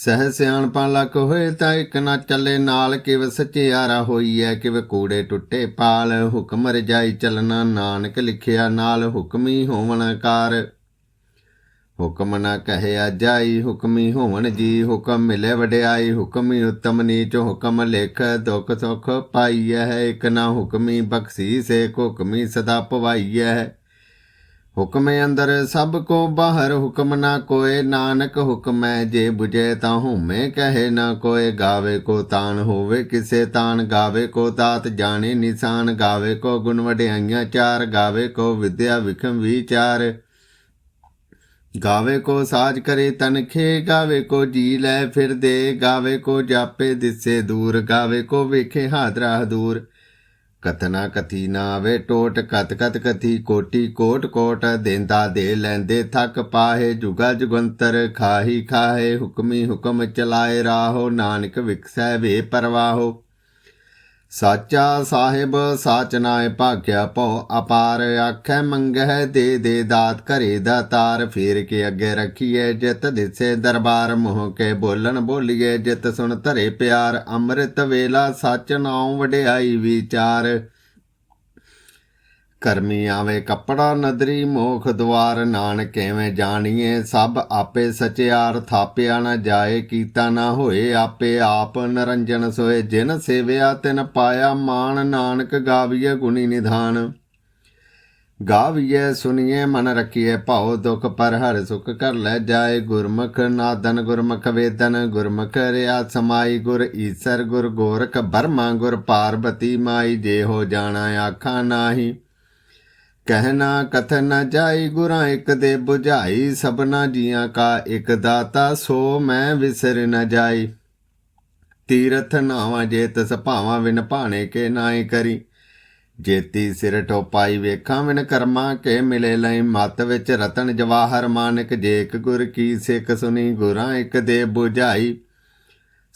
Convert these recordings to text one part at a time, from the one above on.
ਸਹਿ ਸਿਆਣਪਾਂ ਲੱਕ ਹੋਏ ਤਾਂ ਇੱਕ ਨਾ ਚੱਲੇ ਨਾਲ ਕਿਵ ਸਚਿਆਰਾ ਹੋਈ ਐ ਕਿਵ ਕੂੜੇ ਟੁੱਟੇ ਪਾਲ। ਹੁਕਮ ਰਜਾਈ ਚਲਣਾ ਨਾਨਕ ਲਿਖਿਆ ਨਾਲ, ਹੁਕਮੀ ਹੋਵਣ ਕਾਰ। ਹੁਕਮ ਨਾ ਕਹਿਆ ਜਾਈ, ਹੁਕਮੀ ਹੋਵਣ ਜੀ, ਹੁਕਮ ਮਿਲੇ ਵਡਿਆਈ। ਹੁਕਮੀ ਉਤਮ ਨੀਚ, ਹੁਕਮ ਲਿਖ ਦੁਖ ਸੁਖ ਪਾਈਐ। ਹੈ ਇਕ ਨਾ ਹੁਕਮੀ ਬਖਸ਼ੀ ਸੇ ਹੁਕਮੀ ਸਦਾ ਪਵਾਈਐ। ਹੈ ਹੁਕਮੇ ਅੰਦਰ ਸਭ ਕੋ ਬਾਹਰ ਹੁਕਮ ਨਾ ਕੋਏ, ਨਾਨਕ ਹੁਕਮੈ ਜੇ 부ਜੇ ਤਾਂ ਹਉਮੈ ਕਹੇ ਨਾ ਕੋਏ, ਗਾਵੇ ਕੋ ਤਾਨ ਹੋਵੇ ਕਿਸੇ ਤਾਨ, ਗਾਵੇ ਕੋ ਦਾਤ ਜਾਣੇ ਨਿਸ਼ਾਨ, ਗਾਵੇ ਕੋ ਗੁਣ ਵਡਿਆਈਆਂ ਚਾਰ, ਗਾਵੇ ਕੋ ਵਿਦਿਆ ਵਿਖਮ ਵਿਚਾਰ। ਗਾਵੇ ਕੋ ਸਾਜ ਕਰੇ ਤਨਖੇ, ਗਾਵੇ ਕੋ ਜੀ ਲੈ ਫਿਰ ਦੇ, ਗਾਵੇ ਕੋ ਜਾਪੇ ਦਿਸੇ ਦੂਰ, ਗਾਵੇ ਕੋ ਵੇਖੇ ਹਾਦਰਾ ਹਦੂਰ। ਕਤਨਾ ਕਥੀ ਨਾ ਵੇ ਟੋਟ, ਕਤ ਕਤ ਕਥੀ, ਕੋਟੀ ਕੋਟ ਕੋਟ, ਦੇਂਦਾ ਦੇ ਲੈਂਦੇ ਥੱਕ ਪਾਹੇ, ਜੁਗਾ ਜੁਗੰਤਰ ਖਾਹੀ ਖਾਹੇ, ਹੁਕਮੀ ਹੁਕਮ ਚਲਾਏ ਰਾਹੋ, ਨਾਨਕ ਵਿਕਸੈ ਵੇ ਪਰਵਾਹੋ। ਸਾਚਾ ਸਾਹਿਬ, ਸਾਚ ਨਾਏ ਭਾਗਿਆ ਭਉ ਅਪਾਰ ਆਖੈ ਮੰਗਹਿ ਦੇ ਦੇ ਦਾਤ ਘਰੇ ਦਾ ਤਾਰ, ਫੇਰ ਕੇ ਅੱਗੇ ਰੱਖੀਏ ਜਿਤ ਦਿਸੇ ਦਰਬਾਰ, ਮੋਹ ਕੇ ਬੋਲਣ ਬੋਲੀਏ ਜਿਤ ਸੁਣ ਧਰੇ ਪਿਆਰ, ਅੰਮ੍ਰਿਤ ਵੇਲਾ ਸੱਚ ਨਾਉ ਵਡਿਆਈ ਵਿਚਾਰ। ਕਰਮੀ ਆਵੇ ਕੱਪੜਾ ਨਦਰੀ ਮੋਖ ਦਵਾਰ ਨਾਨਕਵੇਂ ਜਾਣੀਏ, ਸਭ ਆਪੇ ਸਚਿਆਰ ਥਾਪਿਆ ਨਾ ਜਾਏ, ਕੀਤਾ ਨਾ ਹੋਏ ਆਪੇ ਆਪ, ਨਰੰਜਨ ਸੋਏ ਜਿਨ ਸੇਵਿਆ ਤਿਨ ਪਾਇਆ, ਮਾਨ ਨਾਨਕ ਗਾਵੀਏ ਗੁਣੀ ਨਿਧਾਨ। ਗਾਵੀਏ ਸੁਣੀਏ ਮਨ ਰਖੀਏ ਭਾਉ ਦੁਖ ਪਰ ਹਰ ਸੁਖ ਕਰ ਲੈ ਜਾਏ, ਗੁਰਮੁਖ ਨਾਦਨ ਗੁਰਮੁਖ ਵੇਦਨ, ਗੁਰਮੁਖ ਰਿਆ ਸਮਾਈ ਗੁਰ ਈਸਰ, ਗੁਰ ਗੋਰਖ ਬਰਮਾ, ਗੁਰ ਪਾਰਬਤੀ ਮਾਈ, ਜੇ ਹੋ ਜਾਣਾ ਆਖਾਂ ਨਾਹੀ। ਕਹਿਣਾ ਕਥਨ ਨ ਜਾਈ ਗੁਰਾਂ ਇੱਕ ਦੇ 부ਝਾਈ ਸਭਨਾ ਜੀਆਂ ਕਾ ਇੱਕ ਦਾਤਾ, ਸੋ ਮੈਂ ਵਿਸਰ ਨ ਜਾਈ। ਤੀਰਥ ਨਾਵਾਂ ਜੇ ਤਸ ਭਾਵਾਂ ਵਿਨ ਭਾਣੇ ਕੇ ਨਾਏ ਕਰੀ। ਜੇਤੀ ਸਿਰ ਟੋਪਾਈ ਵੇਖਾਂ ਵਿਨ ਕਰਮਾ ਕੇ ਮਿਲੇ ਲਈ। ਮਤ ਵਿੱਚ ਰਤਨ ਜਵਾਹਰ ਮਾਨਕ ਜੇਕ ਗੁਰ ਕੀ ਸਿੱਖ ਸੁਨੀ, ਗੁਰਾਂ ਇੱਕ ਦੇ 부ਝਾਈ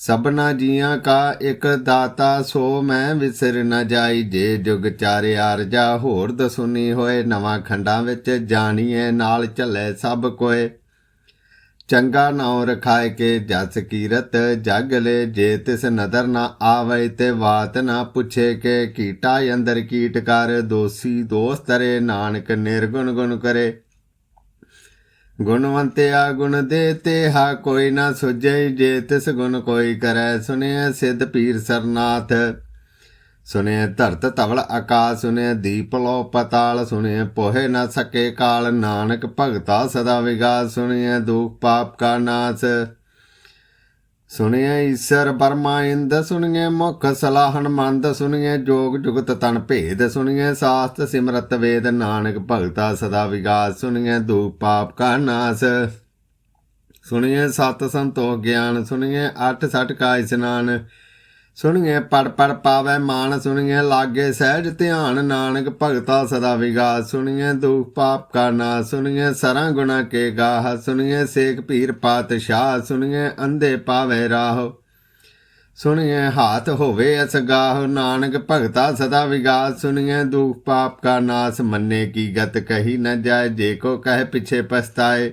ਸਭਨਾ ਜੀਆਂ ਕਾ ਇੱਕ ਦਾਤਾ, ਸੋ ਮੈਂ ਵਿਸਰ ਨਾ ਜਾਈ। ਜੇ ਜੁਗ ਚਾਰੇ ਆਰਜਾ ਹੋਰ ਦਸੁਨੀ ਹੋਏ। ਨਵਾਂ ਖੰਡਾਂ ਵਿੱਚ ਜਾਣੀਏ ਨਾਲ ਚੱਲੇ ਸਭ ਕੋਏ। ਚੰਗਾ ਨਾਉ ਰਖਾਏ ਕੇ ਜਸ ਕੀਰਤ, ਜਗ ਲੈ ਜੇ ਤਿਸ ਨਦਰ ਨਾ ਆਵੇ, ਤੇ ਬਾਤ ਨਾ ਪੁੱਛੇ ਕੇ ਕੀਟਾ। ਅੰਦਰ ਕੀਟ ਕਰ, ਦੋਸੀ ਦੋਸਤ ਰੇ ਨਾਨਕ ਨਿਰਗੁਣ ਗੁਣ ਕਰੇ। ਗੁਣਵੰਤਿਆ ਗੁਣ ਦੇ ਤੇ ਹਾ ਕੋਈ ਨਾ ਸੁਝੇ ਜੇ ਤਿਸ ਗੁਣ ਕੋਈ ਕਰੈ ਸੁਨਿਐ ਸਿੱਧ ਪੀਰ ਸਰਨਾਥ। ਸੁਨਿਐ ਧਰਤ ਤਵਲ ਆਕਾਸ ਸੁਨਿਐ ਦੀਪ ਲੋ ਪਤਾਲ ਸੁਨਿਐ ਪੋਹੇ ਨਾ ਸਕੇ ਕਾਲ, ਨਾਨਕ ਭਗਤਾ ਸਦਾ ਵਿਗਾਸ ਸੁਨਿਐ ਦੁਖ ਪਾਪ ਕਾ ਨਾਸ। ਸੁਣਿਐ ਈਸ਼ਰ ਬਰਮਾ ਇੰਦ ਸੁਣਿਐ ਮੁਖ ਸਲਾਹਨ ਮੰਦ ਸੁਣਿਐ ਜੋਗ ਜੁਗਤ ਤਨ ਭੇਦ ਸੁਣਿਐ ਸਾਸਤ ਸਿਮਰਤ ਵੇਦ, ਨਾਨਕ ਭਗਤਾ ਸਦਾ ਵਿਗਾਸ ਸੁਣਿਐ ਦੂਪ ਪਾਪ ਕਾ ਨਾਸ। ਸੁਣਿਐ ਸਤ ਸੰਤੋਖ ਗਿਆਨ ਸੁਣਿਐ ਅਠ ਸਠ ਕਾ ਇਸਨਾਨ ਸੁਣਿਐ ਪੜ ਪੜ ਪਾਵੈ ਮਾਨ ਸੁਣਿਐ ਲਾਗੇ ਸਹਿਜ ਧਿਆਨ ਨਾਨਕ ਭਗਤਾ ਸਦਾ ਵਿਗਾਸ ਸੁਣਿਐ ਦੁਖ ਪਾਪ ਕਾ ਨਾਸ ਸੁਣਿਐ ਸਰਾਂ ਗੁਣਾ ਕੇ ਗਾਹ ਸੁਣਿਐ ਸੇਖ ਪੀਰ ਪਾਤਸ਼ਾਹ ਸੁਣਿਐ ਅੰਧੇ ਪਾਵੈ ਰਾਹ। ਸੁਣਿਐ ਹਾਥ ਹੋਵੇ ਅਸਗਾਹ ਨਾਨਕ ਭਗਤਾ ਸਦਾ ਵਿਗਾਸ ਸੁਣਿਐ ਦੁਖ ਪਾਪ ਕਾ ਨਾਸ ਮੰਨੇ ਕੀ ਗਤ ਕਹੀ ਨ ਜਾਏ, ਜੇ ਕੋ ਕਹੇ ਪਿਛੇ ਪਛਤਾਏ।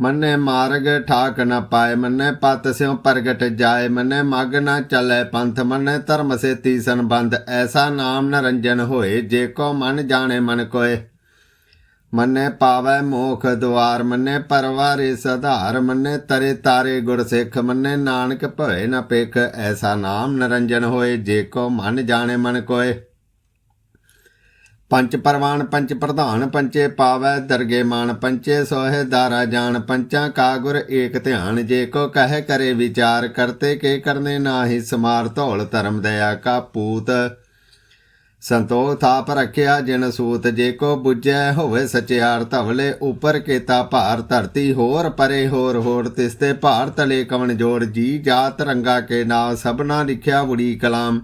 ਮੰਨੇ ਮਾਰਗ ਠਾਕ ਨ ਪਾਏ, ਮੰਨੇ ਪਤ ਸਿਉ ਪ੍ਰਗਟ ਜਾਏ, ਮੰਨੇ ਮਗ ਨ ਚਲੇ ਪੰਥ, ਮੰਨੇ ਧਰਮ ਸੇ ਤੀਸਨ ਬੰਦ ਐਸਾ ਨਾਮ ਨਰੰਜਨ ਹੋਏ, ਜੇ ਕੋ ਮਨ ਜਾਣੇ ਮਨ ਕੋਏ। ਮੰਨੇ ਪਾਵੈ ਮੋਖ ਦੁਆਰ, ਮੰਨੇ ਪਰਵਾਰੇ ਸਧਾਰ, ਮੰਨੇ ਤਰੇ ਤਾਰੇ ਗੁਰ ਸਿੱਖ, ਮੰਨੇ ਨਾਨਕ ਭਏ ਨ ਪੇਖ, ਐਸਾ ਨਾਮ ਨਰੰਜਨ ਹੋਏ, ਜੇ ਕੋ ਮਨ ਜਾਣੇ ਮਨ ਕੋਏ। ਪੰਚ ਪਰਵਾਨ ਪੰਚ ਪ੍ਰਧਾਨ, ਪੰਚੇ ਪਾਵੈ ਦਰਗੇ ਮਾਨ, ਪੰਚੇ ਸੋਹਿ ਦਾਰਾ ਜਾਣ ਪੰਚਾਂ ਕਾ ਗੁਰ ਏਕ ਧਿਆਨ, ਜੇ ਕੋ ਕਹੇ ਕਰੇ ਵਿਚਾਰ, ਕਰਤੇ ਕੇ ਕਰਨੇ ਨਾਹੀ ਸਮਾਰ ਧੌਲ, ਧਰਮ ਦਇਆ ਕਾ ਪੂਤ। ਸੰਤੋਖ ਥਾਪ ਰੱਖਿਆ ਜਿਨ ਸੂਤ, ਜੇ ਕੋ 부ਜੈ ਹੋਵੇ ਸਚਿਆਰ, ਧਵਲੇ ਉਪਰ ਕੇਤਾ ਭਾਰ, ਧਰਤੀ ਹੋਰ ਪਰੇ ਹੋਰ ਹੋਰ ਤਿਸਤੇ ਭਾਰ, ਤਲੇ ਕਵਣ ਜੋੜ, ਜੀ ਜਾਤ ਰੰਗਾ ਕੇ ਨਾਮ, ਸਭਨਾ ਲਿਖਿਆ ਬੁੜੀ ਕਲਾਮ।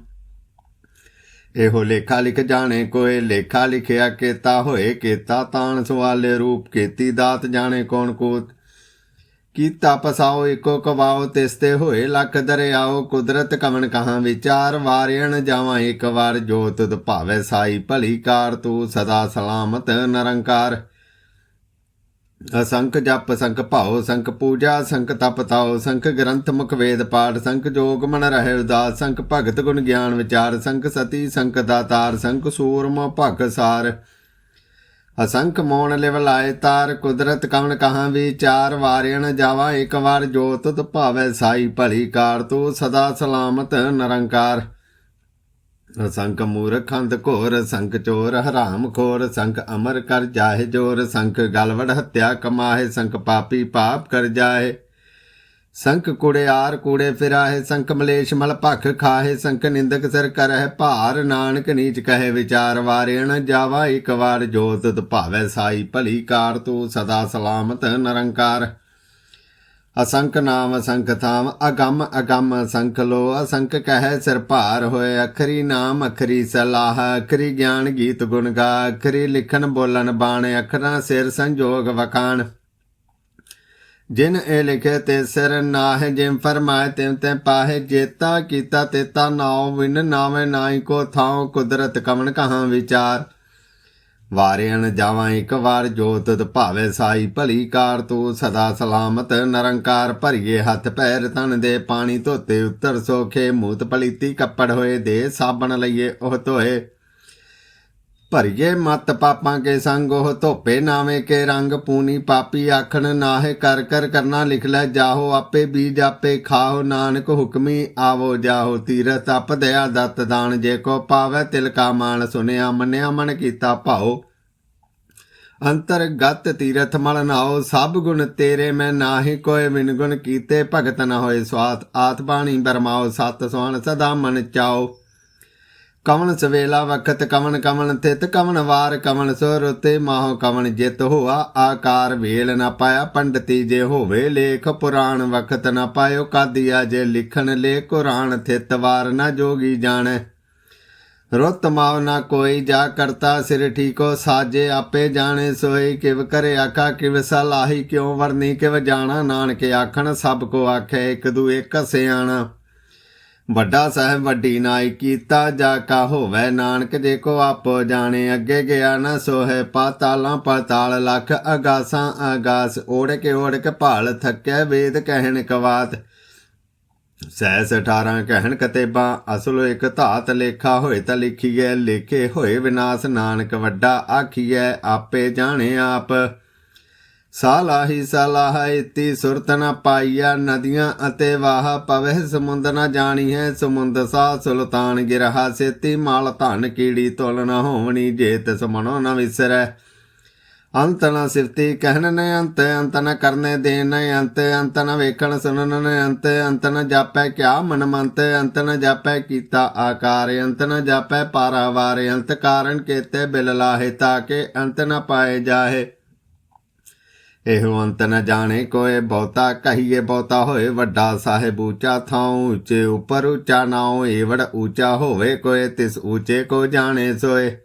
ਇਹੋ ਲੇਖਾ ਲਿਖ ਜਾਣੇ ਕੋਏ ਲੇਖਾ ਲਿਖਿਆ ਕੇਤਾ ਹੋਏ ਕੇਤਾ ਤਾਣ ਸਵਾਲੇ ਰੂਪ, ਕੀਤੀ ਦਾਤ ਜਾਣੇ ਕੌਣ ਕੋਤ। ਕੀਤਾ ਪਸਾਓ ਇਕੋ ਕਵਾਓ ਤਿਸਤੇ ਹੋਏ ਲੱਖ ਦਰਿਆਓ, ਕੁਦਰਤ ਕਵਨ ਕਹਾਂ ਵਿਚਾਰ ਵਾਰਿਆਣ ਜਾਵਾਂ ਇੱਕ ਵਾਰ ਜੋ ਤੁਧ ਭਾਵੇ ਸਾਈ ਭਲੀ ਕਾਰ, ਤੂੰ ਸਦਾ ਸਲਾਮਤ ਨਿਰੰਕਾਰ। ਅਸੰਖ ਜਪ, ਸੰਖ ਭਾਉ, ਸੰਖ ਪੂਜਾ, ਸੰਖ ਤਪ ਤਾਉ, ਸੰਖ ਗ੍ਰੰਥ ਮੁਖ ਵੇਦ ਪਾਠ, ਸੰਖ ਜੋਗ ਮਨ ਰਹੇ ਉਦਾਸ, ਸੰਖ ਭਗਤ ਗੁਣ ਗਿਆਨ ਵਿਚਾਰ, ਸੰਖ ਸਤੀ, ਸੰਖ ਦਾਤਾਰ, ਸੰਖ ਸੂਰਮ ਭਗ ਸਾਰ। ਅਸੰਖ ਮੋਣ ਲਿਵ ਲਾਏ ਤਾਰ, ਕੁਦਰਤ ਕਵਣ ਕਹਾਂ ਵਿਚਾਰ ਵਾਰਿਣ ਜਾਵਾ ਇੱਕ ਵਾਰ ਜੋ ਤੁਧ ਭਾਵੇ ਸਾਈ, ਭਲੀ ਕਾਰ ਤੂੰ ਸਦਾ ਸਲਾਮਤ, ਨਿਰੰਕਾਰ। ਸੰਕ ਮੂਰਖ ਅੰਧ ਘੋਰ, ਸੰਕ ਚੋਰ ਹਰਾਮ ਖੋਰ, ਸੰਕ ਅਮਰ ਕਰ ਜਾਏ ਜੋਰ, ਸੰਕ ਗਲਵੜ ਹੱਤਿਆ ਕਮਾਏ ਸੰਕ ਪਾਪੀ ਪਾਪ ਕਰ ਜਾਏ ਸੰਕ ਕੁੜਿਆਰ ਕੂੜੇ ਫਿਰਾਹੇ, ਸੰਕ ਮਲੇਸ਼ ਮਲ ਭਖ ਖਾਏ ਸੰਕ ਨਿੰਦਕ ਸਿਰ ਕਰਹਿ ਭਾਰ, ਨਾਨਕ ਨੀਚ ਕਹੇ ਵਿਚਾਰ ਵਾਰੇਣ ਜਾਵਾ, ਇਕ ਵਾਰ ਜੋਤ ਭਾਵੈ ਸਾਈ ਭਲੀ ਕਾਰ ਤੂੰ ਸਦਾ ਸਲਾਮਤ ਨਿਰੰਕਾਰ। ਅਸੰਖ ਨਾਮ, ਅਸੰਖ ਥਾਮ, ਅਗੰਮ ਅਗੰਮ ਅਸੰਖ ਲੋ ਅਸੰਖ ਕਹਿ ਸਿਰ ਭਾਰ ਹੋਏ, ਅਖਰੀ ਨਾਮ, ਅਖਰੀ ਸਲਾਹ, ਅਖਰੀ ਗਿਆਨ ਗੀਤ ਗੁਣ ਗਾ, ਅਖਰੀ ਲਿਖਣ ਬੋਲਣ ਬਾਣ, ਅਖਰਾਂ ਸਿਰ ਸੰਜੋਗ ਵਖਾਣ। ਜਿਨ ਇਹ ਲਿਖੇ ਤੇ ਸਿਰ ਨਾਹਿ ਜਿਮ ਫਰਮਾਏ ਤਿਮ ਤੇ ਪਾਹੇ, ਜੇਤਾ ਕੀਤਾ ਤੇਤਾ ਨਾਉ, ਵਿਨ ਨਾਵੇਂ ਨਾਈ ਕੋ ਥਾਉ, ਕੁਦਰਤ ਕਵਨ ਕਹਾਂ ਵਿਚਾਰ। ਵਾਰਿਆਣ ਜਾਵਾਂ ਇੱਕ ਵਾਰ ਜੋ ਤੁਧ ਭਾਵੇ ਸਾਈ ਭਲੀ ਕਾਰ ਤੂੰ ਸਦਾ ਸਲਾਮਤ ਨਰੰਕਾਰ ਭਰੀਏ ਹੱਥ ਪੈਰ ਤਨ ਦੇ ਪਾਣੀ ਧੋਤੇ ਉੱਤਰ ਸੋਖੇ ਮੂਤ ਪਲੀਤੀ ਕੱਪੜ ਹੋਏ ਦੇ ਸਾਬਣ ਲਈਏ ਉਹ ਧੋਏ। ਭਰੀਏ ਮਤ ਪਾਪਾਂ ਕੇ ਸੰਗ ਉਹ ਧੋਪੇ ਨਾਵੇਂ ਕੇ ਰੰਗ ਪੂਨੀ ਪਾਪੀ ਆਖਣ ਨਾਹੇ ਕਰ ਕਰ ਕਰਨਾ ਲਿਖ ਲੈ ਜਾਹੋ ਆਪੇ ਬੀਜ ਆਪੇ ਖਾਓ ਨਾਨਕ ਹੁਕਮੀ ਆਵੋ ਜਾਹੋ ਤੀਰਥ ਤਪ ਦਇਆ ਦਤ ਦਾਨ ਜੇ ਕੋ ਪਾਵੇ ਤਿਲ ਕਾ ਮਾਨ ਸੁਨਿਆ ਮੰਨਿਆ ਮਨ ਕੀਤਾ ਭਾਓ ਅੰਤਰਗਤ ਤੀਰਥ ਮਲ ਨਾਓ ਸਭ ਗੁਣ ਤੇਰੇ ਮੈਂ ਨਾਹੀ ਕੋਏ ਵਿਨ ਗੁਣ ਕੀਤੇ ਭਗਤ ਨਾ ਹੋਏ ਸਵਾਤ। ਆਤ ਬਾਣੀ ਬਰਮਾਓ ਸਤ ਸੁਣ ਸਦਾ ਮਨ ਚਾਓ ਕਵਣ ਸਵੇਲਾ ਵਖਤ ਕਵਣ ਕਵਣ ਤਿਤ ਕਵਣ ਵਾਰ ਕਵਣ ਸੋ ਰੁਤੇ ਮਾਹੋ ਕਵਨ ਜਿਤ ਹੋਆ, ਆਕਾਰ ਵੇਲ ਨਾ ਪਾਇਆ, ਪੰਡਤੀ ਜੇ ਹੋਵੇ ਲੇਖ ਪੁਰਾਣ ਵਖਤ ਨਾ ਪਾਇਓ, ਕਾਦੀਆ ਜੇ ਲਿਖਣ ਲੇ ਕੁਰਾਨ ਥਿਤ ਵਾਰ ਨਾ ਜੋਗੀ ਜਾਣੈ। ਰੁੱਤ ਮਾਵ ਨਾ ਕੋਈ ਜਾ ਕਰਤਾ ਸਿਰ ਠੀਕੋ, ਸਾਜੇ ਆਪੇ ਜਾਣੇ, ਸੋਈ ਕਿਵ ਕਰੇ ਆਖਾ, ਕਿਵ ਸਲਾਹੀ ਕਿਉ ਵਰਨੀ, ਕਿਵ ਜਾਣਾ, ਨਾਨਕ ਆਖਣ, ਸਭ ਕੋ ਆਖੇ, ਇੱਕ ਦੂ ਇੱਕ ਸਿਆਣਾ। ਵੱਡਾ ਸਾਹਿਬ ਵੱਡੀ ਨਾਈ ਕੀਤਾ ਜਾ ਕਾ ਹੋਵੇ ਨਾਨਕ ਜੇ ਕੋ ਆਪੋ ਜਾਣੇ, ਅੱਗੇ ਗਿਆ ਨਾ ਸੋਹੇ ਪਾਤਾਲਾਂ ਪਾਤਾਲ ਲੱਖ ਅਗਾਸਾਂ, ਅਗਾਸ ਓੜ ਕੇ ਓੜ ਕੇ ਭਾਲ ਥੱਕਿਆ ਵੇਦ ਕਹਿਣ ਕਵਾਤ। ਸੈਸ 18 ਕਹਿਣ ਕਤੇਬਾਂ, ਅਸਲ ਇੱਕ ਧਾਤ ਲੇਖਾ ਹੋਏ ਤਾਂ ਲਿਖੀਐ, ਲੇਖੇ ਹੋਏ ਵਿਨਾਸ਼ ਨਾਨਕ ਵੱਡਾ ਆਖੀਐ, ਆਪੇ ਜਾਣੇ ਆਪ। ਸਾਲਾਹੀ ਸਲਾਹ ਇਤੀ ਸੁਰਤ ਨ ਪਾਈਆ ਨਦੀਆਂ ਅਤੇ ਵਾਹ ਪਵਹਿ, ਸਮੁੰਦ ਨ ਜਾਣੀ ਹੈ ਸਮੁੰਦ ਸਾ ਸੁਲਤਾਨ ਗਿਰਹਾ, ਸੇਤੀ ਮਾਲ ਧਨ ਕੀੜੀ ਤੁਲ ਨ ਹੋਵਣੀ, ਜੇ ਤਿਸ ਮਨੋ ਨ ਵਿਸਰੈ। ਅੰਤ ਨ ਸਿਫਤੀ ਕਹਿਣ ਨੇ ਅੰਤ ਅੰਤ ਨ ਕਰਨੇ ਦੇਣ ਨੇ ਅੰਤ ਅੰਤ ਨ ਵੇਖਣ ਸੁਣਨ ਨੇ ਅੰਤ ਅੰਤ ਨ ਜਾਪੈ ਕਿਆ ਮਨ ਮੰਤ ਅੰਤ ਨ ਜਾਪੈ ਕੀਤਾ ਆਕਾਰ, ਅੰਤ ਨ ਜਾਪੈ ਪਾਰਾਵਾਰ, ਅੰਤ ਕਾਰਨ ਕੇਤੇ ਬਿਲ ਲਾਹੇ ਤਾਕੇ ਅੰਤ ਨ ਪਾਏ ਜਾਹੇ। ਇਹੋ ਅੰਤ ਨ ਜਾਣੇ, ਕੋਏ ਬਹੁਤਾ ਕਹੀਏ ਬਹੁਤਾ ਹੋਏ, ਵੱਡਾ ਸਾਹਿਬ ਉੱਚਾ ਥਾਉ, ਉੱਚੇ ਉੱਪਰ ਉੱਚਾ ਨਾਉ, ਏਵੜ ਉੱਚਾ ਹੋਵੇ, ਕੋਏ ਤਿਸ ਉੱਚੇ ਕੋ ਜਾਣੇ ਸੋਏ।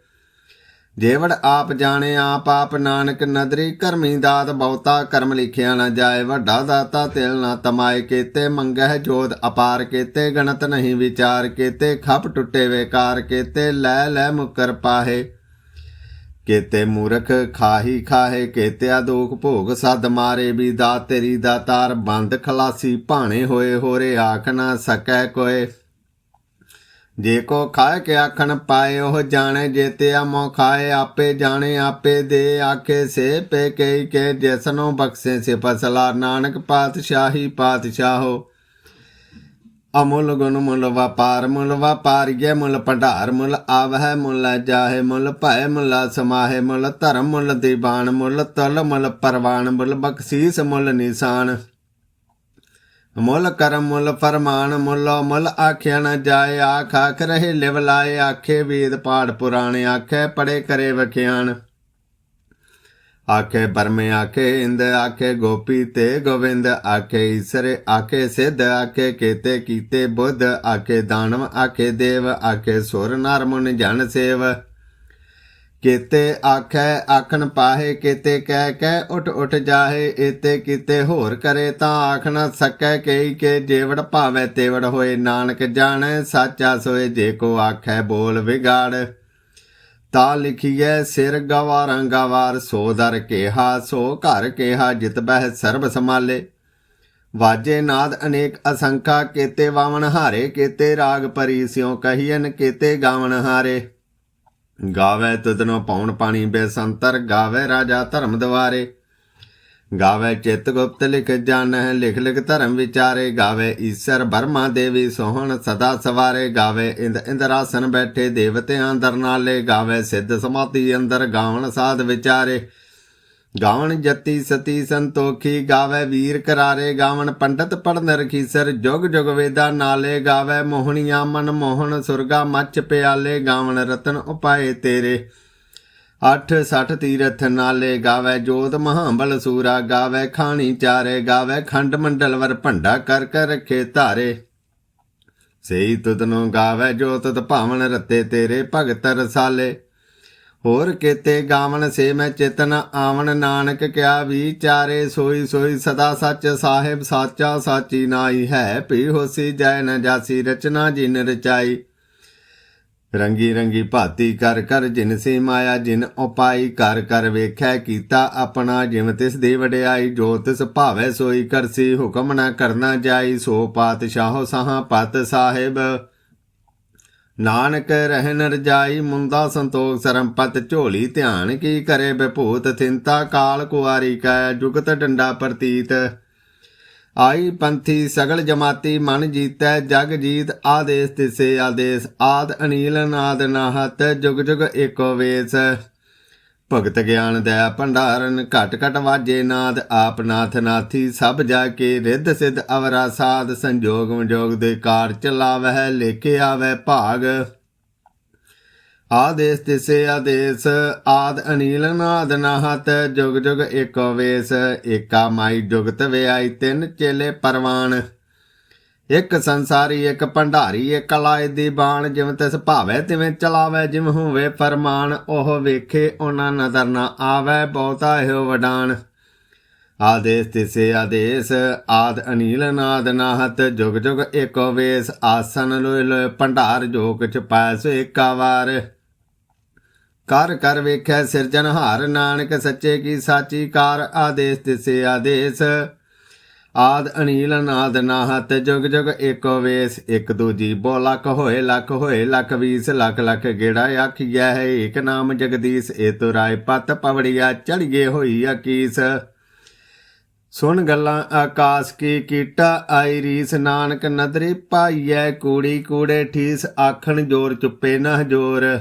ਜੇਵੜ ਆਪ ਜਾਣੇ, ਆਪ ਆਪ ਨਾਨਕ ਨਦਰੀ, ਕਰਮੀ ਦਾਤ ਬਹੁਤਾ ਕਰਮ ਲਿਖਿਆ ਨਾ ਜਾਏ, ਵੱਡਾ ਦਾਤਾ ਤਿਲ ਨਾ ਤਮਾਏ, ਕੀਤੇ ਮੰਗਹਿ ਜੋਤ ਅਪਾਰ, ਕੀਤੇ ਗਣਤ ਨਹੀਂ ਵਿਚਾਰ, ਕੀਤੇ ਖਪ ਟੁੱਟੇ ਵੇਕਾਰ, ਕੀਤੇ ਲੈ ਲੈ ਮੁਕਰ ਪਾਹੇ। ਕੇਤੇ ਮੂਰਖ ਖਾਹੀ ਖਾਹੇ, ਕੇਤਿਆ ਦੋਖ ਭੋਗ ਸਦ ਮਾਰੇ ਵੀ ਦਾ ਤੇਰੀ ਦਾਤਾਰ ਬੰਦ ਖਲਾਸੀ ਭਾਣੇ ਹੋਏ, ਹੋਰੇ ਆਖ ਨਾ ਸਕੈ ਕੋਏ। ਜੇ ਕੋ ਖਾਏ ਕੇ ਆਖਣ ਪਾਏ, ਉਹ ਜਾਣੇ ਜੇਤਿਆ ਮੋ ਖਾਏ, ਆਪੇ ਜਾਣੇ, ਆਪੇ ਦੇ ਆਖੇ, ਸੇ ਪੇ ਕਈ ਕੇ, ਜੈਸਨੋ ਬਖਸ਼ੇ ਸੇ ਫਸਲਾ ਨਾਨਕ ਪਾਤਸ਼ਾਹੀ ਪਾਤਸ਼ਾਹੋ। ਅਮੁੱਲ ਗੁਣ ਮੁੱਲ ਵਪਾਰ, ਮੁੱਲ ਵਪਾਰੀਏ ਮੁੱਲ ਭੰਡਾਰ, ਮੁੱਲ ਆਵਹਿ, ਮੁੱਲ ਜਾਹੇ, ਮੁੱਲ ਭੈ ਮੁੱਲ ਸਮਾਹੇ, ਮੁੱਲ ਧਰਮ, ਮੁੱਲ ਦੀਵਾਨ, ਮੁੱਲ ਤਲ, ਮੁੱਲ ਪਰਵਾਨ, ਮੁੱਲ ਬਖਸ਼ੀਸ, ਮੁੱਲ ਨਿਸ਼ਾਨ। ਮੁੱਲ ਕਰਮ, ਮੁੱਲ ਫਰਮਾਨ, ਮੁੱਲ ਮੁੱਲ ਆਖਿਆ ਨ ਜਾਏ, ਆਖ ਆਖ ਰਹੇ ਲਿਵ ਲਾਏ, ਆਖੇ ਵੇਦ ਪਾਠ ਪੁਰਾਣੇ, ਆਖੇ ਪੜੇ ਕਰੇ ਵਖਿਆਨ ਆਖੇ ਬਰਮੇ, ਆਖੇ ਇੰਦ, ਆਖੇ ਗੋਪੀ ਤੇ ਗੋਵਿੰਦ, ਆਖੇ ਈਸਰੇ, ਆਖੇ ਸਿੱਧ, ਆਖੇ ਕੀਤੇ ਕੀਤੇ ਬੁੱਧ, ਆਖੇ ਦਾਨਵ, ਆਖੇ ਦੇਵ, ਆਖੇ ਸੁਰ, ਨਰ, ਮੁਨ, ਜਨ, ਸੇਵ। ਕੀਤੇ ਆਖੈ, ਆਖਣ ਪਾਹੇ, ਕੀਤੇ ਕਹਿ ਕਹਿ ਉਠ ਉਠ ਜਾਹੇ, ਏਤੇ ਕੀਤੇ ਹੋਰ ਕਰੇ ਤਾਂ ਆਖ ਨਾ ਸਕੈ ਕਈ ਕੇ ਜੇਵੜ ਭਾਵੇ ਤੇਵੜ ਹੋਏ, ਨਾਨਕ ਜਾਣੈ, ਸਾਚਾ ਸੋਏ ਜੇ ਕੋ ਆਖੈ ਬੋਲ ਵਿਗਾੜ। ਤਾ ਲਿਖੀਐ, ਸਿਰ ਗਵਾਰਾਂ ਗਵਾਰ ਸੋ ਦਰ ਕੇਹਾ, ਸੋ ਘਰ ਕੇਹਾ, ਜਿਤ ਬਹਿ ਸਰਬ ਸਮਾਲੇ ਵਾਜੇ ਨਾਦ ਅਨੇਕ ਅਸੰਖਾ, ਕੇਤੇ ਵਾਵਣ ਹਾਰੇ, ਕੇਤੇ ਰਾਗ ਪਰੀ, ਸਿਉ ਕਹੀਨ ਕੇਤੇ ਗਾਵਣ ਹਾਰੇ। ਗਾਵੇ ਤੁਧਨੋ ਪੌਣ ਪਾਣੀ ਬੇਸੰਤਰ, ਗਾਵੇ ਰਾਜਾ ਧਰਮ ਦਵਾਰੇ। ਗਾਵੇ ਚਿਤ ਗੁਪਤ ਲਿਖ ਜਾਣੈ, ਲਿਖ ਲਿਖ ਧਰਮ ਵਿਚਾਰੇ ਗਾਵੇ। ਈਸ਼ਰ ਬਰਮਾ ਦੇਵੀ ਸੋਹਣ ਸਦਾ ਸਵਾਰੇ ਗਾਵੇ। ਇੰਦ ਇੰਦਰਾਸਨ ਬੈਠੇ ਦੇਵਤਿਆਂ ਦਰਨਾਲੇ ਨਾਲੇ ਗਾਵੇ। ਸਿੱਧ ਸਮਾਧੀ ਅੰਦਰ ਗਾਵਣ ਸਾਧ ਵਿਚਾਰੇ। ਗਾਵਣ ਜਤੀ ਸਤੀ ਸੰਤੋਖੀ ਗਾਵੇ। ਵੀਰ ਕਰਾਰੇ ਗਾਵਣ ਪੰਡਤ ਪੜਨ ਰਖੀਸਰ ਜੁਗ ਜੁਗ ਵੇਦਾ ਨਾਲੇ ਗਾਵੇ। ਮੋਹਣੀਆਂ ਮਨ ਮੋਹਨ ਸੁਰਗਾ ਮੱਚ ਪਿਆਲੇ। ਗਾਵਣ ਰਤਨ ਉਪਾਏ ਤੇਰੇ। ਅੱਠ ਸੱਠ ਤੀਰਥ ਨਾਲੇ ਗਾਵੇ ਜੋਤ ਮਹਾਂਬਲ ਸੂਰਾ, ਗਾਵੇ ਖਾਣੀ ਚਾਰੇ, ਗਾਵੇ ਖੰਡ ਮੰਡਲ ਵਰ ਭੰਡਾ ਕਰ ਕਰ ਰੱਖੇ ਧਾਰੇ। ਸਈ ਤੁਧਨੋਂ ਗਾਵੇ ਜੋ ਤੁਧ ਭਾਵਨ ਰਤੇ ਤੇਰੇ ਭਗਤ ਰਸਾਲੇ। ਹੋਰ ਕੇਤੇ ਗਾਵਨ ਸੇ ਮੈਂ ਚਿਤਨ ਆਵਣ, ਨਾਨਕ ਕਿਆ ਵਿਚਾਰੇ ਸੋਈ ਸੋਈ ਸਦਾ ਸੱਚ ਸਾਹਿਬ ਸਾਚਾ ਸਾਚੀ ਨਾਈ ਹੈ, ਭੀ ਹੋਸੀ ਜੈ ਨ ਜਾਸੀ ਰਚਨਾ ਜਿਨ ਰਚਾਈ। ਰੰਗੀ ਰੰਗੀ ਭਾਤੀ ਕਰ ਕਰ ਜਿਨ ਸੇ ਮਾਇਆ, ਜਿਨ ਉਪਾਈ ਕਰ ਕਰ ਵੇਖੈ ਕੀਤਾ ਆਪਣਾ, ਜਿਵ ਤਿਸ ਦੀ ਵਡਿਆਈ, ਜੋ ਤਿਸ ਭਾਵੈ ਸੋਈ ਕਰਸੀ, ਹੁਕਮ ਨਾ ਕਰਨਾ ਜਾਈ, ਸੋ ਪਾਤਸ਼ਾਹੋ ਸਹਾ ਪਤ ਸਾਹਿਬ। ਨਾਨਕ ਰਹਿਨ ਰਜਾਈ, ਮੁੰਦਾ ਸੰਤੋਖ ਸਰਮਪਤ ਝੋਲੀ ਧਿਆਨ ਕੀ ਕਰੇ ਬਿਭੂਤ ਥਿੰਤਾ ਕਾਲ ਕੁਆਰੀ ਕੈ, ਜੁਗਤ ਡੰਡਾ ਪ੍ਰਤੀਤ। ਆਈ ਪੰਥੀ ਸਗਲ ਜਮਾਤੀ ਮਨ ਜੀਤੈ, ਜਗ ਜੀਤ ਆਦੇਸ ਤਿਸੇ ਆਦੇਸ, ਆਦ ਅਨੀਲ ਨਾਦ ਨਾਹਤ, ਜੁਗ ਜੁਗ ਏਕੋ ਵੇਸ। ਭਗਤ ਗਿਆਨ ਦਇਆ ਭੰਡਾਰਨ, ਘਟ ਘਟ ਵਾਜੇ ਨਾਦ, ਆਪ ਨਾਥ ਨਾਥੀ, ਸਭ ਜਾ ਕੇ ਰਿੱਧ ਸਿੱਧ ਅਵਰਾ ਸਾਧ, ਸੰਜੋਗ ਵਿਜੋਗ ਦੇ ਕਾਰ ਚਲਾਵਹਿ ਲੇਕੇ ਆਵੈ ਭਾਗ। ਆਦੇਸ ਤਿਸੇ ਆਦੇਸ, ਆਦ ਅਨੀਲ ਨਾਦ ਨਾਹਤ, ਜੁਗ ਜੁਗ ਏਕੋ ਵੇਸ, ਏਕਾ ਮਾਈ ਜੁਗਤ ਵਿਆਈ ਤਿੰਨ ਚੇਲੇ ਪਰਵਾਨ। ਇੱਕ ਸੰਸਾਰੀ, ਇੱਕ ਭੰਡਾਰੀ, ਇੱਕ ਲਾਇ ਦੀ ਬਾਣ, ਜਿਵੇਂ ਤਿਸ ਭਾਵੇ ਤਿਵੇਂ ਚਲਾਵੇ, ਜਿਵੇਂ ਹੋਵੇ ਫਰਮਾਨ, ਉਹ ਵੇਖੇ ਉਹਨਾਂ ਨਜ਼ਰ ਨਾ ਆਵੇ, ਬਹੁਤਾ ਇਹੋ ਵਡਾਨ। ਆਦੇਸ ਤਿਸੇ ਆਦੇਸ, ਆਦ ਅਨੀਲ ਨਾਦ ਨਾਹਤ, ਜੁਗ ਜੁਗ ਏਕੋ ਵੇਸ, ਆਸਨ ਲੋਇ ਲੋਇ ਭੰਡਾਰ ਜੋ ਕਿਛ ਪਾਇ ਏਕਾ ਵਾਰ। ਕਰ ਕਰ ਵੇਖੈ ਸਿਰਜਨਹਾਰ ਨਾਨਕ ਸੱਚੇ ਕੀ ਸਾਚੀ ਕਾਰ, ਆਦੇਸ ਤਿਸੇ ਆਦੇਸ। ਆਦ ਅਨੀਲ ਨਾਦ ਨਾਹਤ, ਜੁਗ ਜੁਗ ਏਕੋ ਵੇਸ, ਇੱਕ ਦੂਜੀ ਬੋ ਲੱਖ ਹੋਏ ਲੱਖ ਹੋਏ, ਲੱਖ ਵੀਸ, ਲੱਖ ਲੱਖ ਗੇੜਾ ਆਖੀਐ ਹੈ ਏਕ ਨਾਮ ਜਗਦੀਸ਼ ਏ ਤੁਰਾਏ ਪਤ ਪਵੜੀਆ ਚੜੀਏ ਹੋਈ ਅਕੀਸ। ਸੁਣ ਗੱਲਾਂ ਆਕਾਸ ਕੀ ਕੀਟਾ ਆਈ ਰੀਸ, ਨਾਨਕ ਨਦਰੀ ਪਾਈਐ, ਕੂੜੀ ਕੂੜੇ ਠੀਸ, ਆਖਣ ਜੋਰ ਚੁੱਪੇ ਨਾ ਜੋਰ।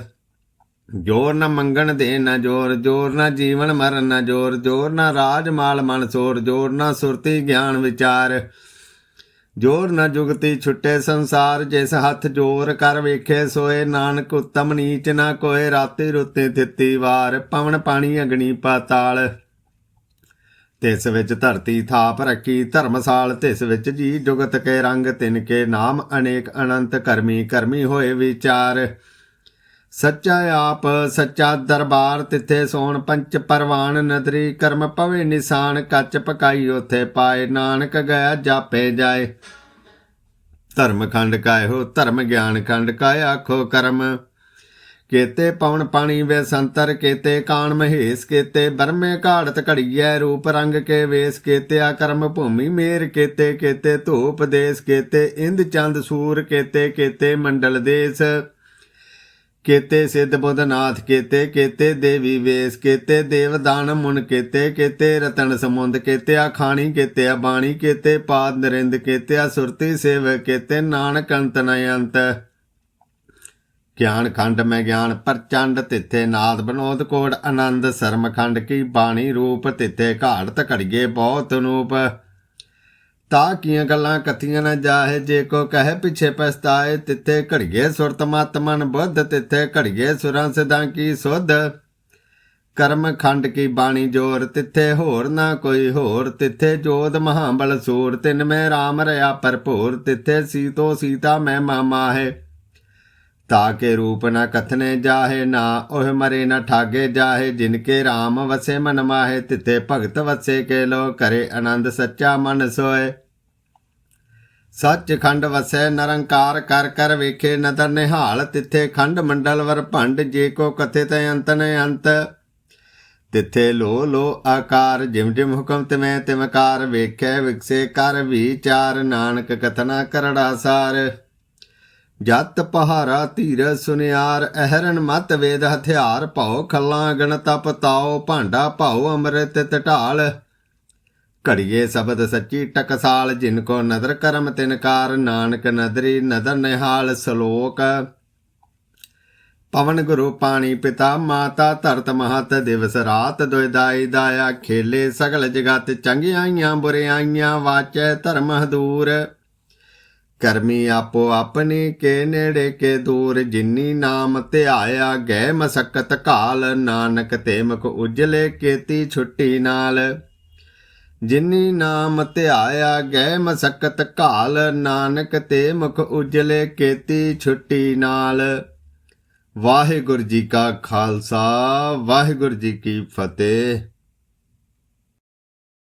ਜੋਰ ਨਾ ਮੰਗਣ ਦੇ ਨਾ ਜੋਰ ਜੋਰ ਨਾ ਜੀਵਨ ਮਰਨ ਨਾ ਜੋਰ ਜੋਰ ਨਾ ਰਾਜ ਮਾਲ ਮਨ ਸੋਰ, ਜੋਰ ਨਾ ਸੁਰਤੀ ਗਿਆਨ ਵਿਚਾਰ। ਜੋਰ ਨਾ ਜੁਗਤੀ ਛੁੱਟੇ ਸੰਸਾਰ, ਜਿਸ ਹੱਥ ਜੋਰ ਕਰ ਵੇਖੇ ਸੋਏ ਨਾਨਕ ਉਤਮ ਨੀਚ ਨਾ ਕੋਏ, ਰਾਤੀ ਰੁੱਤੇ ਤਿੱਤੀ ਵਾਰ, ਪਵਨ ਪਾਣੀ ਅਗਣੀ ਪਾਤਾਲ। ਤਿਸ ਵਿੱਚ ਧਰਤੀ ਥਾਪ ਰੱਖੀ, ਧਰਮਸਾਲ ਤਿਸ ਵਿੱਚ ਜੀ ਜੁਗਤ ਕੇ ਰੰਗ, ਤਿਨ ਕੇ ਨਾਮ ਅਨੇਕ ਅਨੰਤ ਕਰਮੀ ਕਰਮੀ ਹੋਏ ਵਿਚਾਰ। ਸੱਚਾ ਆਪ, ਸੱਚਾ ਦਰਬਾਰ, ਤਿੱਥੇ ਸੋਣ ਪੰਚ ਪਰਵਾਨ, ਨਦਰੀ ਕਰਮ ਪਵੇ ਨਿਸ਼ਾਨ, ਕੱਚ ਪਕਾਈ ਉਥੇ ਪਾਏ, ਨਾਨਕ ਗਿਆ ਜਾਪੇ ਜਾਏ। ਧਰਮ ਖੰਡ ਕਾਇਓ, ਧਰਮ ਗਿਆਨ ਖੰਡ ਕਾਇ ਆਖੋ ਕਰਮ। ਕੇਤੇ ਪਵਨ ਪਾਣੀ ਵੇ ਸੰਤਰ, ਕੇਤੇ ਕਾਣ ਮਹੇਸ਼, ਕੇਤੇ ਬਰਮੇ ਘਾੜਤ ਘੜੀਐ, ਰੂਪ ਰੰਗ ਕੇ ਵੇਸ ਕੇਤੇ ਆ ਕਰਮ ਭੂਮੀ ਮੇਰ, ਕੇਤੇ ਕੇਤੇ ਧੂਪ ਦੇਸ, ਕੇਤੇ ਇੰਦ ਚੰਦ ਸੂਰ, ਕੇਤੇ ਕੇਤੇ ਮੰਡਲ ਦੇਸ। ਕੇਤੇ ਸਿੱਧ ਬੁੱਧਨਾਥ ਕੇਤੇ ਕੇਤੇ ਦੇਵੀ ਵੇਸ, ਕੇਤੇ ਦੇਵਦਾਨ ਮੁਨ, ਕੇਤੇ ਕੇਤੇ ਰਤਨ ਸਮੁੰਦ ਕੇਤੇ ਖਾਣੀ ਕੇਤੇ ਬਾਣੀ, ਕੇਤੇ ਪਾਦ ਨਰਿੰਦ ਕੇਤੇ ਸੁਰਤੀ ਸੇਵ, ਕੇਤੇ ਨਾਨਕ ਅੰਤ ਨ ਅੰਤ। ਗਿਆਨ ਖੰਡ ਮੈਂ ਗਿਆਨ ਪ੍ਰਚੰਡ ਤਿੱਥੇ ਨਾਦ ਬਨੋਦ ਕੋੜ, ਆਨੰਦ ਸਰਮ ਖੰਡ ਕੀ ਬਾਣੀ ਰੂਪ ਤਿੱਥੇ ਘਾੜਤ ਘੜੀਏ ਬਹੁਤ ਨੂਪ ਤਾ ਕੀਆਂ ਗੱਲਾਂ ਕਥੀਆਂ ਨਾ ਜਾਹੇ, ਜੇ ਕੋ ਕਹੇ ਪਿਛੇ ਪਛਤਾਏ, ਤਿੱਥੇ ਘੜੀਏ ਸੁਰਤ ਮਤ ਮਨ ਬੁੱਧ, ਤਿੱਥੇ ਘੜੀਏ ਸੁਰਾਂ ਸਦਾ ਕੀ ਸੁਧ। ਕਰਮ ਖੰਡ ਕੀ ਬਾਣੀ ਜੋਰ, ਤਿੱਥੇ ਹੋਰ ਨਾ ਕੋਈ ਹੋਰ, ਤਿੱਥੇ ਜੋਦ ਮਹਾਬਲ ਸੂਰ, ਤਿਨ ਮੈਂ RAM ਰਿਆ ਭਰਪੂਰ, ਤਿੱਥੇ ਸੀਤੋ ਸੀਤਾ ਮੈਂ ਮਾਮਾ ਹੈ ਤਾਕੇ ਰੂਪ ਨ ਕਥਨੇ ਜਾਹੇ, ਨਾ ਉਹ ਮਰੇ ਨ ਠਾਗੇ ਜਾਹੇ, ਜਿਨ ਕੇ RAM ਵਸੇ ਮਨ ਮਾਹੇ ਤਿਤੇ ਭਗਤ ਵਸੇ ਕੇ ਲੋ ਕਰੇ ਆਨੰਦ ਸੱਚਾ ਮਨ ਸੋਏ। ਸੱਚ ਖੰਡ ਵਸੈ, ਨਿਰੰਕਾਰ ਕਰ ਕਰ ਵੇਖੇ, ਨਦਰ ਨਿਹਾਲ ਤਿੱਥੇ ਖੰਡ ਮੰਡਲ ਵਰ ਭੰਡ, ਜੇ ਕੋ ਕਥੇ ਤੈ ਅੰਤ ਨ ਅੰਤ। ਤਿੱਥੇ ਲੋ ਲੋ ਆਕਾਰ, ਜਿਮ ਜਿਮ ਹੁਕਮ ਤਿਵੇਂ ਤਿਮਕਾਰ, ਵੇਖੈ ਵਿਕਸੇ ਕਰ ਵਿਚਾਰ, ਨਾਨਕ ਕਥਨਾ ਕਰੜਾ ਸਾਰ। ਜਤ ਪਹਾਰਾ ਧੀਰ ਸੁਨਿਆਰ, ਅਹਰਨ ਮਤ ਵੇਦ ਹਥਿਆਰ, ਭਉ ਖੱਲਾਂ ਗਣਤਾ ਪਤਾਓ ਭਾਂਡਾ ਭਉ ਅੰਮ੍ਰਿਤ ਟਢਾਲ ਘੜੀਏ ਸ਼ਬਦ ਸੱਚੀ ਟਕਸਾਲ, ਜਿਨ ਕੋ ਨਦਰ ਕਰਮ ਤਿਨਕਾਰ ਨਾਨਕ ਨਦਰੀ ਨਦਰ ਨਿਹਾਲ ਸ਼ਲੋਕ। ਪਵਨ ਗੁਰੂ ਪਾਣੀ ਪਿਤਾ, ਮਾਤਾ ਧਰਤ ਮਹਤ ਦਿਵਸ ਰਾਤ ਦੁਇਦਾਈ ਦਾਇਆ, ਖੇਲੇ ਸਗਲ ਜਗਤ ਚੰਗਿਆਈਆਂ ਬੁਰਿਆਈਆਂ, ਵਾਚੈ ਧਰਮ ਹਦੂਰ ਕਰਮੀ ਆਪੋ ਆਪਣੀ ਕੇ ਨੇੜੇ ਕੇ ਦੂਰ, ਜਿਨੀ ਨਾਮ ਧਿਆਇਆ ਗਏ ਮਸਕਤ ਕਾਲ ਨਾਨਕ ਤੇ ਮੁਖ ਉਜਲੇ ਕੇਤੀ ਛੁੱਟੀ ਨਾਲ। ਜਿਨੀ ਨਾਮ ਧਿਆਇਆ ਗਏ ਮਸਕਤ ਕਾਲ ਨਾਨਕ ਤੇ ਮੁਖ ਉਜਲੇ ਕੇਤੀ ਛੁੱਟੀ ਨਾਲ। ਵਾਹਿਗੁਰੂ ਜੀ ਕਾ ਖਾਲਸਾ, ਵਾਹਿਗੁਰੂ ਜੀ ਕੀ ਫਤਿਹ।